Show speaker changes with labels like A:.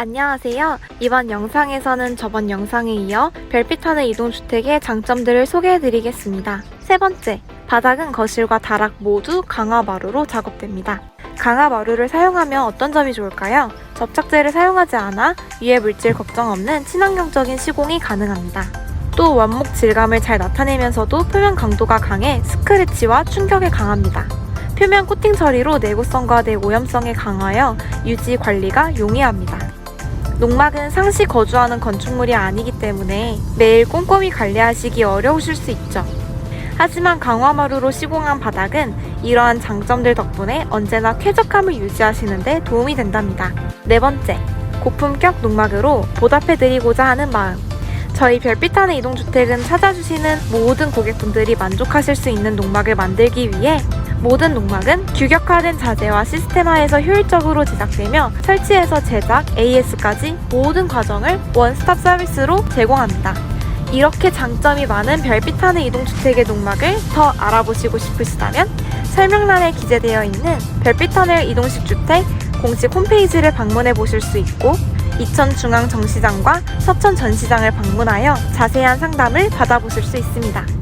A: 안녕하세요. 이번 영상에서는 저번 영상에 이어 별빛하는 이동주택의 장점들을 소개해드리겠습니다. 세 번째, 바닥은 거실과 다락 모두 강화마루로 작업됩니다. 강화마루를 사용하면 어떤 점이 좋을까요? 접착제를 사용하지 않아 유해 물질 걱정 없는 친환경적인 시공이 가능합니다. 또 원목 질감을 잘 나타내면서도 표면 강도가 강해 스크래치와 충격에 강합니다. 표면 코팅 처리로 내구성과 내오염성에 강하여 유지 관리가 용이합니다. 농막은 상시 거주하는 건축물이 아니기 때문에 매일 꼼꼼히 관리하시기 어려우실 수 있죠. 하지만 강화마루로 시공한 바닥은 이러한 장점들 덕분에 언제나 쾌적함을 유지하시는데 도움이 된답니다. 네 번째, 고품격 농막으로 보답해드리고자 하는 마음. 저희 별빛하는 이동주택은 찾아주시는 모든 고객분들이 만족하실 수 있는 농막을 만들기 위해 모든 농막은 규격화된 자재와 시스템 하에서 효율적으로 제작되며 설치에서 제작, AS까지 모든 과정을 원스톱 서비스로 제공합니다. 이렇게 장점이 많은 별빛하는 이동주택의 농막을 더 알아보시고 싶으시다면 설명란에 기재되어 있는 별빛터널 이동식 주택 공식 홈페이지를 방문해 보실 수 있고 이천 중앙 정시장과 서천 전시장을 방문하여 자세한 상담을 받아보실 수 있습니다.